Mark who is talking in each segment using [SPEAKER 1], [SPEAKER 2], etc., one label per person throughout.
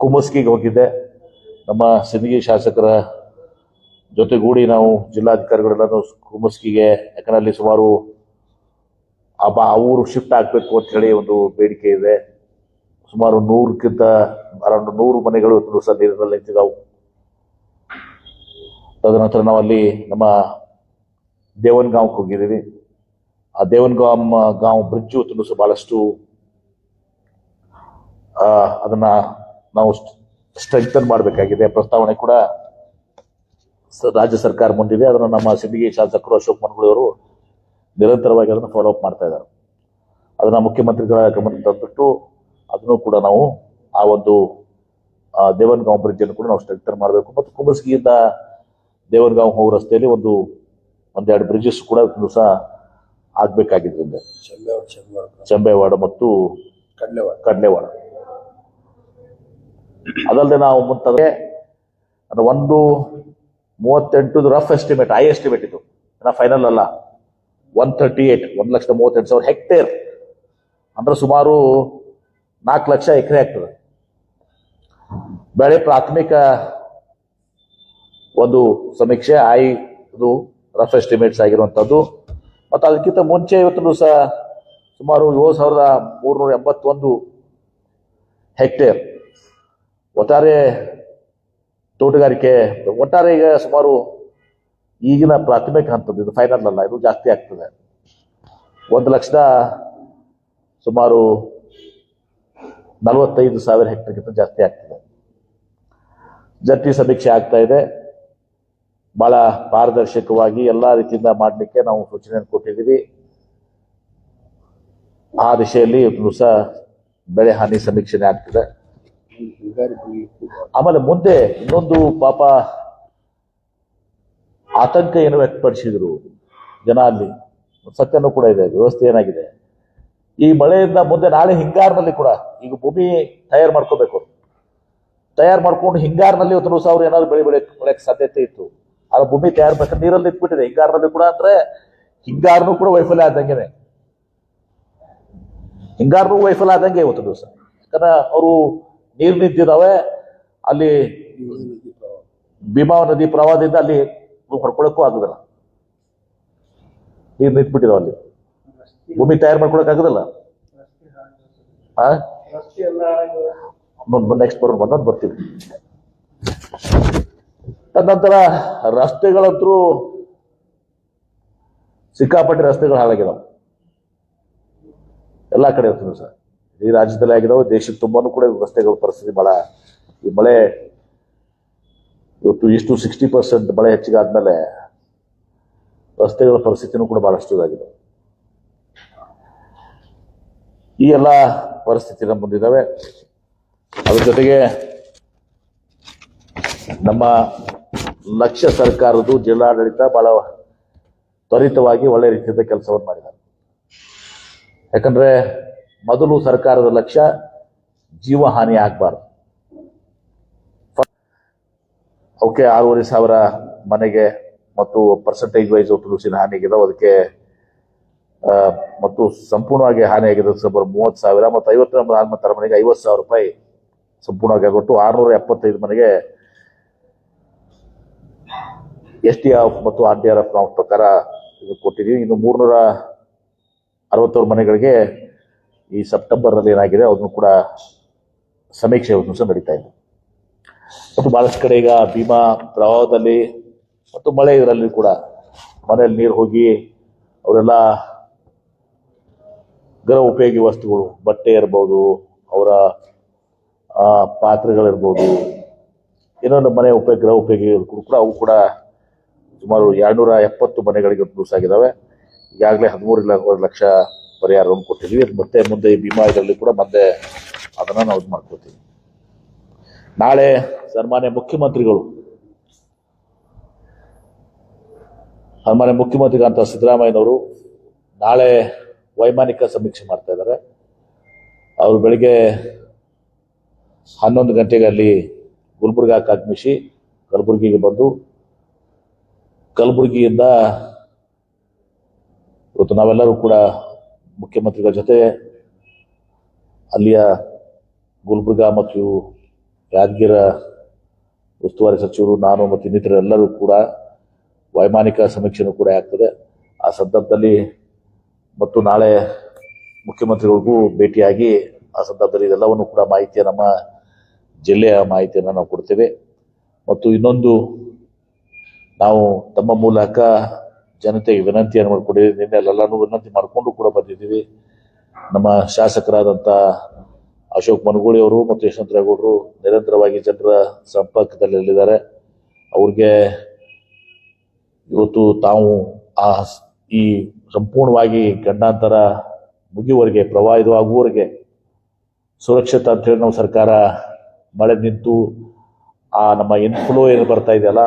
[SPEAKER 1] ಕುಮಸ್ಕಿಗೆ ಹೋಗಿದ್ದೆ. ನಮ್ಮ ಸಿಂದಗಿ ಶಾಸಕರ ಜೊತೆಗೂಡಿ ನಾವು ಜಿಲ್ಲಾಧಿಕಾರಿಗಳೆಲ್ಲರೂ ಕುಮಸ್ಕಿಗೆ, ಯಾಕಂದ್ರೆ ಅಲ್ಲಿ ಸುಮಾರು ಆ ಬಾ ಊರು ಶಿಫ್ಟ್ ಆಗಬೇಕು ಅಂತ ಹೇಳಿ ಒಂದು ಬೇಡಿಕೆ ಇದೆ. ಸುಮಾರು ನೂರಕ್ಕಿಂತ ಅರೌಂಡ್ ನೂರು ಮನೆಗಳು ದಿವಸ ನೀರಿನಲ್ಲಿ ನಿಂತಿದ್ದಾವು ತದನಂತರ ನಾವು ಅಲ್ಲಿ ನಮ್ಮ ದೇವನ್ಗಾಂವ್ಗೆ ಹೋಗಿದ್ದೀವಿ. ಆ ದೇವನ್ಗಾಮ್ ಗಾಂವ್ ಬ್ರಿಡ್ಜ್ ತುಂಬ ಬಹಳಷ್ಟು ಅದನ್ನ ನಾವು ಸ್ಟ್ರೆಂಥನ್ ಮಾಡಬೇಕಾಗಿದೆ ಪ್ರಸ್ತಾವನೆ ಕೂಡ ರಾಜ್ಯ ಸರ್ಕಾರ ಮುಂದಿದೆ. ಅದನ್ನು ನಮ್ಮ ಸಿಂಧಗಿ ಶಾಸಕರು ಅಶೋಕ್ ಮನ್ಗುಳಿ ಅವರು ನಿರಂತರವಾಗಿ ಅದನ್ನು ಫಾಲೋ ಅಪ್ ಮಾಡ್ತಾ ಇದ್ದಾರೆ. ಅದನ್ನು ಮುಖ್ಯಮಂತ್ರಿಗಳ ಗಮನ ತಂದ್ಬಿಟ್ಟು ಅದನ್ನು ಕೂಡ ನಾವು ಆ ಒಂದು ದೇವನ್ಗಾಂವ್ ಬ್ರಿಡ್ಜ್ ಅನ್ನು ಕೂಡ ನಾವು ಸ್ಟ್ರೆಂಥನ್ ಮಾಡಬೇಕು. ಮತ್ತು ಕುಂಬಸ್ಗಿಯಿಂದ ದೇವನ್ಗಾಂವ್ ಹೋಗೋ ರಸ್ತೆಯಲ್ಲಿ ಒಂದು ಒಂದೆರಡು ಬ್ರಿಡ್ಜಸ್ ಕೂಡ ಸಹ ಆಗ್ಬೇಕಾಗಿದ್ದರಿಂದ
[SPEAKER 2] ಚಂಬೇವಾಡ
[SPEAKER 1] ಮತ್ತು
[SPEAKER 2] ಕಡ್ಲೆವಾಡ.
[SPEAKER 1] ಕಡಲೆವಾಡ. ಅದಲ್ಲದೆ ನಾವು ಮುಂತಾದ್ರೆ ಅದು ಒಂದು ಮೂವತ್ತೆಂಟು ರಫ್ ಎಸ್ಟಿಮೇಟ್ ಐ ಎಸ್ಟಿಮೇಟ್ ಇದು. ಫೈನಲ್ ಅಲ್ಲ. ಒನ್ ತರ್ಟಿ ಏಟ್ ಒಂದು ಲಕ್ಷದ ಮೂವತ್ತೆಂಟು ಸಾವಿರ ಹೆಕ್ಟೇರ್ ಅಂದ್ರೆ ಸುಮಾರು ನಾಲ್ಕು ಲಕ್ಷ ಎಕರೆ ಆಗ್ತದೆ. ಬೆಳೆ ಪ್ರಾಥಮಿಕ ಒಂದು ಸಮೀಕ್ಷೆ ಐ ಇದು ರಫ್ ಎಸ್ಟಿಮೇಟ್ಸ್ ಆಗಿರುವಂಥದ್ದು ಮತ್ತು ಅದಕ್ಕಿಂತ ಮುಂಚೆ ಇವತ್ತು ಸಹ ಸುಮಾರು ಏಳು ಸಾವಿರದ ಮೂರುನೂರ ಎಂಬತ್ತೊಂದು ಹೆಕ್ಟೇರ್ ಒಟ್ಟಾರೆ ತೋಟಗಾರಿಕೆ, ಒಟ್ಟಾರೆ ಈಗ ಸುಮಾರು ಈಗಿನ ಪ್ರಾಥಮಿಕ ಹಂತದ್ದು, ಇದು ಫೈನಲ್ ಅಲ್ಲ, ಇದು ಜಾಸ್ತಿ ಆಗ್ತದೆ. ಒಂದು ಲಕ್ಷದ ಸುಮಾರು ನಲವತ್ತೈದು ಸಾವಿರ ಹೆಕ್ಟರ್ಗಿಂತ ಜಾಸ್ತಿ ಆಗ್ತದೆ. ಜಂಟಿ ಸಮೀಕ್ಷೆ ಆಗ್ತಾ ಇದೆ. ಬಹಳ ಪಾರದರ್ಶಕವಾಗಿ ಎಲ್ಲ ರೀತಿಯಿಂದ ಮಾಡಲಿಕ್ಕೆ ನಾವು ಸೂಚನೆಯನ್ನು ಕೊಟ್ಟಿದ್ದೀವಿ. ಆ ದಿಶೆಯಲ್ಲಿ ಸಹ ಬೆಳೆ ಹಾನಿ ಸಮೀಕ್ಷೆನೇ ಆಗ್ತದೆ. ಆಮೇಲೆ ಮುಂದೆ ಇನ್ನೊಂದು ಪಾಪ ಆತಂಕ ಏನು ವ್ಯಕ್ತಪಡಿಸಿದ್ರು ಜನ ಅಲ್ಲಿ. ಸತ್ಯನೂ ಕೂಡ ಇದೆ, ವ್ಯವಸ್ಥೆ ಏನಾಗಿದೆ. ಈ ಮಳೆಯಿಂದ ಮುಂದೆ ನಾಳೆ ಹಿಂಗಾರಿನಲ್ಲಿ ಕೂಡ ಈಗ ಭೂಮಿ ತಯಾರು ಮಾಡ್ಕೋಬೇಕು. ತಯಾರು ಮಾಡ್ಕೊಂಡು ಹಿಂಗಾರಿನಲ್ಲಿ ಇವತ್ತು ಸಾವಿರ ಏನಾದ್ರು ಬೆಳೆ ಬೆಳೆ ಬೆಳೆಯಕ್ಕೆ ಸಾಧ್ಯತೆ ಇತ್ತು. ಆ ಭೂಮಿ ತಯಾರು ಬೇಕಾದ್ರೆ ನೀರಲ್ಲಿ ಇಟ್ಬಿಟ್ಟಿದೆ. ಹಿಂಗಾರಿನಲ್ಲಿ ಕೂಡ ಅಂದ್ರೆ ಹಿಂಗಾರನು ಕೂಡ ವೈಫಲ್ಯ ಆದಂಗೆನೆ. ಹಿಂಗಾರನು ವೈಫಲ್ಯ ಆದಂಗೆ ಇವತ್ತು ದಿವಸ. ಯಾಕಂದ್ರೆ ಅವರು ನೀರು ನಿಂತಿದ್ದಾವೆ ಅಲ್ಲಿ
[SPEAKER 2] ಭೀಮಾ ನದಿ
[SPEAKER 1] ಪ್ರವಾಹದಿಂದ ಅಲ್ಲಿ ಹೊಡ್ಕೊಳಕ್ಕೂ ಆಗುದಿಲ್ಲ. ನೀರು ನಿಂತ್ಬಿಟ್ಟಿದಾವೆ ಅಲ್ಲಿ. ಭೂಮಿ ತಯಾರು ಮಾಡ್ಕೊಳಕ್ ಆಗುದಿಲ್ಲ. ನೆಕ್ಸ್ಟ್ ಬರೋಣ ಬಂದ್ ಬರ್ತೀವಿ. ತದನಂತರ ರಸ್ತೆಗಳಂತೂ ಸಿಕ್ಕಾಪಟ್ಟೆ ರಸ್ತೆಗಳು ಹಾಳಾಗಿದಾವೆ. ಎಲ್ಲಾ ಕಡೆ ಇರ್ತದೆ ಸರ್. ಈ ರಾಜ್ಯದಲ್ಲಿ ಆಗಿದಾವೆ ದೇಶದ ತುಂಬಾನು ಕೂಡ ರಸ್ತೆಗಳ ಪರಿಸ್ಥಿತಿ ಬಹಳ ಈ ಮಳೆ ಇವತ್ತು ಇಷ್ಟು ಸಿಕ್ಸ್ಟಿ ಪರ್ಸೆಂಟ್ ಮಳೆ ಹೆಚ್ಚಿಗೆ ಆದ್ಮೇಲೆ ರಸ್ತೆಗಳ ಪರಿಸ್ಥಿತಿನೂ ಕೂಡ ಬಹಳಷ್ಟು ಇದಾಗಿದೆ. ಈ ಎಲ್ಲ ಪರಿಸ್ಥಿತಿ ನಮ್ಮ ಮುಂದಿದ್ದಾವೆ. ಅದ್ರ ಜೊತೆಗೆ ನಮ್ಮ ಲಕ್ಷ್ಯ ಸರ್ಕಾರದ್ದು ಜಿಲ್ಲಾಡಳಿತ ಬಹಳ ತ್ವರಿತವಾಗಿ ಒಳ್ಳೆ ರೀತಿಯಿಂದ ಕೆಲಸವನ್ನು ಮಾಡಿದ್ದಾರೆ. ಯಾಕಂದ್ರೆ ಮೊದಲು ಸರ್ಕಾರದ ಲಕ್ಷ್ಯ ಜೀವ ಹಾನಿ ಆಗಬಾರ್ದು. ಅವಕ್ಕೆ ಆರೂವರೆ ಸಾವಿರ ಮನೆಗೆ ಮತ್ತು ಪರ್ಸೆಂಟೇಜ್ ವೈಸ್ ತುಳಸಿನ ಹಾನಿಯಾಗಿದೆ. ಅದಕ್ಕೆ ಮತ್ತು ಸಂಪೂರ್ಣವಾಗಿ ಹಾನಿಯಾಗಿದೆ ಸುಮಾರು ಮೂವತ್ತು ಸಾವಿರ ಮತ್ತು ಐವತ್ತರ ಆತ್ಮಹತ್ತರ ಮನೆಗೆ ಐವತ್ತು ಸಾವಿರ ರೂಪಾಯಿ ಸಂಪೂರ್ಣವಾಗಿ ಆಗೊಟ್ಟು ಆರುನೂರ ಎಪ್ಪತ್ತೈದು ಮನೆಗೆ ಎಸ್ ಟಿ ಆಫ್ ಮತ್ತು ಆರ್ ಡಿ ಆರ್ ಎಫ್ ನಾವು ಪ್ರಕಾರ ಇದು ಕೊಟ್ಟಿದ್ದೀವಿ ಇನ್ನು ಮೂರ್ನೂರ ಅರವತ್ತೇಳು ಮನೆಗಳಿಗೆ ಈ ಸೆಪ್ಟೆಂಬರ್ನಲ್ಲಿ ಏನಾಗಿದೆ, ಅದನ್ನು ಕೂಡ ಸಮೀಕ್ಷೆ ಒಂದು ಸಹ ನಡೀತಾ ಇದೆ. ಮತ್ತು ಭಾಳಷ್ಟು ಕಡೆ ಈಗ ಭೀಮಾ ಪ್ರವಾಹದಲ್ಲಿ ಮತ್ತು ಮಳೆ ಇದರಲ್ಲಿ ಕೂಡ ಮನೆಯಲ್ಲಿ ನೀರು ಹೋಗಿ ಅವರೆಲ್ಲ ಗೃಹ ಉಪಯೋಗಿ ವಸ್ತುಗಳು, ಬಟ್ಟೆ ಇರ್ಬೋದು, ಅವರ ಪಾತ್ರೆಗಳಿರ್ಬೋದು, ಇನ್ನೊಂದು ಮನೆ ಉಪಯೋಗ, ಗೃಹ ಉಪಯೋಗಿ ಕೂಡ ಅವು ಕೂಡ ಸುಮಾರು ಎರಡ್ನೂರ ಎಪ್ಪತ್ತು ಮನೆಗಳಿಗೆ ಲೂಸ್ ಆಗಿದ್ದಾವೆ. ಈಗಾಗಲೇ ಹದಿಮೂರು ಲಕ್ಷ ಪರಿಹಾರವನ್ನು ಕೊಟ್ಟಿದ್ದೀವಿ ಮತ್ತೆ ಮುಂದೆ ಈ ಭೀಮಾ ಇದರಲ್ಲಿ ಕೂಡ ಮತ್ತೆ ಅದನ್ನು ನಾವು ಇದು ಮಾಡ್ಕೋತೀವಿ. ನಾಳೆ ಸನ್ಮಾನ್ಯ ಮುಖ್ಯಮಂತ್ರಿಗಳು. ಸನ್ಮಾನ್ಯ ಮುಖ್ಯಮಂತ್ರಿಗಳಂತ ಸಿದ್ದರಾಮಯ್ಯನವರು ನಾಳೆ ವೈಮಾನಿಕ ಸಮೀಕ್ಷೆ ಮಾಡ್ತಾ ಇದ್ದಾರೆ. ಅವರು ಬೆಳಿಗ್ಗೆ ಹನ್ನೊಂದು ಗಂಟೆಗೆ ಅಲ್ಲಿ ಗುಲ್ಬರ್ಗಾಕ್ಕೆ ಆಗಮಿಸಿ ಕಲಬುರಗಿಗೆ ಬಂದು ಕಲಬುರಗಿಯಿಂದ ಇವತ್ತು ನಾವೆಲ್ಲರೂ ಕೂಡ ಮುಖ್ಯಮಂತ್ರಿಗಳ ಜೊತೆ ಅಲ್ಲಿಯ ಗುಲ್ಬರ್ಗಾ ಮತ್ತು ಯಾದಗಿರ ಉಸ್ತುವಾರಿ ಸಚಿವರು, ನಾನು ಮತ್ತು ಇನ್ನಿತರೆಲ್ಲರೂ ಕೂಡ ವೈಮಾನಿಕ ಸಮೀಕ್ಷೆನೂ ಕೂಡ ಆಗ್ತದೆ. ಆ ಸಂದರ್ಭದಲ್ಲಿ ಮತ್ತು ನಾಳೆ ಮುಖ್ಯಮಂತ್ರಿಗಳಿಗೂ ಭೇಟಿಯಾಗಿ ಆ ಸಂದರ್ಭದಲ್ಲಿ ಇದೆಲ್ಲವನ್ನು ಕೂಡ ಮಾಹಿತಿಯ ನಮ್ಮ ಜಿಲ್ಲೆಯ ಮಾಹಿತಿಯನ್ನು ನಾವು ಕೊಡ್ತೇವೆ. ಮತ್ತು ಇನ್ನೊಂದು, ನಾವು ತಮ್ಮ ಮೂಲಕ ಜನತೆಗೆ ವಿನಂತಿಯನ್ನು ಮಾಡಿಕೊಂಡಿದ್ದೀವಿ ನಿನ್ನೆ ಎಲ್ಲರೂ ವಿನಂತಿ ಮಾಡಿಕೊಂಡು ಕೂಡ ಬಂದಿದ್ದೀವಿ. ನಮ್ಮ ಶಾಸಕರಾದಂಥ ಅಶೋಕ್ ಮನಗೂಳಿ ಅವರು ಮತ್ತು ಯಶವಂತರಾಯಗೌಡರು ನಿರಂತರವಾಗಿ ಜನರ ಸಂಪರ್ಕದಲ್ಲಿದ್ದಾರೆ ಅವ್ರಿಗೆ ಇವತ್ತು ತಾವು ಆ ಈ ಸಂಪೂರ್ಣವಾಗಿ ಗಂಡಾಂತರ ಮುಗಿಯುವವರೆಗೆ ಪ್ರವಾಹ ಇದು ಆಗುವವರೆಗೆ ಸುರಕ್ಷಿತ ಅಂತ ಹೇಳಿ ನಾವು ಸರ್ಕಾರ ಮಳೆ ನಿಂತು ಆ ನಮ್ಮ ಇನ್ಫ್ಲೋ ಏನು ಬರ್ತಾ ಇದೆಯಲ್ಲ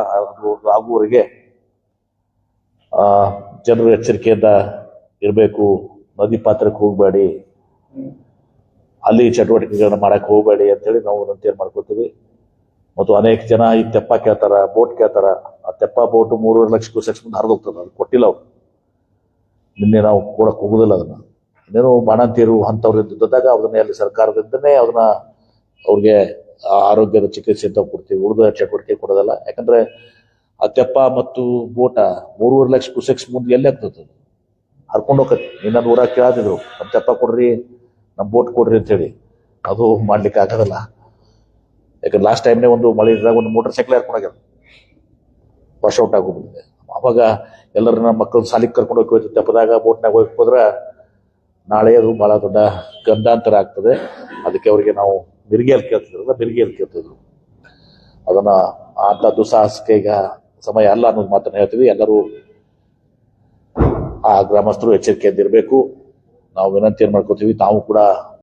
[SPEAKER 1] ಆಗುವವರೆಗೆ ಜನರು ಎಚ್ಚರಿಕೆಯಿಂದ ಇರಬೇಕು. ನದಿ ಪಾತ್ರಕ್ಕೆ ಹೋಗಬೇಡಿ. ಅಲ್ಲಿ ಚಟುವಟಿಕೆಗಳನ್ನ ಮಾಡಕ್ಕೆ ಹೋಗಬೇಡಿ ಅಂತೇಳಿ ನಾವು ವಿನಂತಿಯನ್ನು ಮಾಡ್ಕೋತೀವಿ ಮತ್ತು ಅನೇಕ ಜನ ಈ ತೆಪ್ಪ ಕೇಳ್ತಾರ, ಬೋಟ್ ಕೇಳ್ತಾರ. ಆ ತೆಪ್ಪ ಬೋಟ್ ಮೂರುವರೆ ಲಕ್ಷ ಕ್ಯೂಸೆಕ್ಸ್ ಮುಂದೆ ಹರಿದು ಅದು ಕೊಟ್ಟಿಲ್ಲ ಅವ್ರು. ನಿನ್ನೆ ನಾವು ಕೊಡಕ್ ಹೋಗುದಿಲ್ಲ ಅದನ್ನ. ಇನ್ನೇನು ಬಾಣಂತಿಯರು ಅಂಥವ್ರು ಇದ್ದಾಗ ಅದನ್ನ ಅಲ್ಲಿ ಸರ್ಕಾರದಿಂದನೇ ಅದನ್ನ ಅವ್ರಿಗೆ ಆರೋಗ್ಯದ ಚಿಕಿತ್ಸೆ ಅಂತ ಕೊಡ್ತೀವಿ. ಉಳಿದ ಚಟುವಟಿಕೆ ಕೊಡೋದಲ್ಲ. ಯಾಕಂದ್ರೆ ಆ ತೆಪ್ಪ ಮತ್ತು ಬೋಟ ಮೂರುವರೆ ಲಕ್ಷ ಕ್ಯೂಸೆಕ್ಸ್ ಮುಂದೆ ಎಲ್ಲಿ ಆಗ್ತದೆ? ಹರ್ಕೊಂಡು ಹೋಗತ್ತೆ ಇನ್ನೊಂದು ಊರಾಗ ಕೇಳಿದ್ರು ನಮ್ಮ ತೆಪ್ಪ ಕೊಡ್ರಿ ನಮ್ಮ ಬೋಟ್ ಕೊಡ್ರಿ ಅಂತೇಳಿ. ಅದು ಮಾಡ್ಲಿಕ್ಕೆ ಆಗೋದಲ್ಲ ಯಾಕಂದ್ರೆ ಲಾಸ್ಟ್ ಟೈಮ್ನೇ ಒಂದು ಮಳೆ ಇದ್ದಾಗ ಒಂದು ಮೋಟರ್ ಸೈಕಲ್ ಹರ್ಕೊಂಡೋಗ್ಯದ ವಾಶ್ ಔಟ್ ಆಗೋಗ್ಬಿಟ್ಟಿದೆ. ಅವಾಗ ಎಲ್ಲರೂ ನಮ್ಮ ಮಕ್ಕಳು ಸಾಲಿಗೆ ಕರ್ಕೊಂಡು ಹೋಗಿ ತೆಪ್ಪದಾಗ ಬೋಟ್ನಾಗ ಹೋಗಿ ಹೋದ್ರೆ ನಾಳೆ ಅದು ಬಹಳ ದೊಡ್ಡ ಗಂಡಾಂತರ ಆಗ್ತದೆ. ಅದಕ್ಕೆ ಅವರಿಗೆ ನಾವು ಬಿರ್ಗಿಯಲ್ಲಿ ಕೇಳ್ತಿದ್ರಲ್ಲ ಬಿರ್ಗಿಯಲ್ಲಿ ಕೇಳ್ತಿದ್ರು. ಅದನ್ನ ಆಟ ದುಸ್ಸಾಹಸಕ್ಕೆ ಈಗ ಸಮಯ ಅಲ್ಲ ಅನ್ನೋದು ಮಾತ್ರ ಹೇಳ್ತೀವಿ. ಎಲ್ಲರೂ ಆ ಗ್ರಾಮಸ್ಥರು ಎಚ್ಚರಿಕೆಯಿಂದ ಇರಬೇಕು. ನಾವು ವಿನಂತಿಯನ್ನು ಮಾಡ್ಕೋತೀವಿ. ತಾವು ಕೂಡ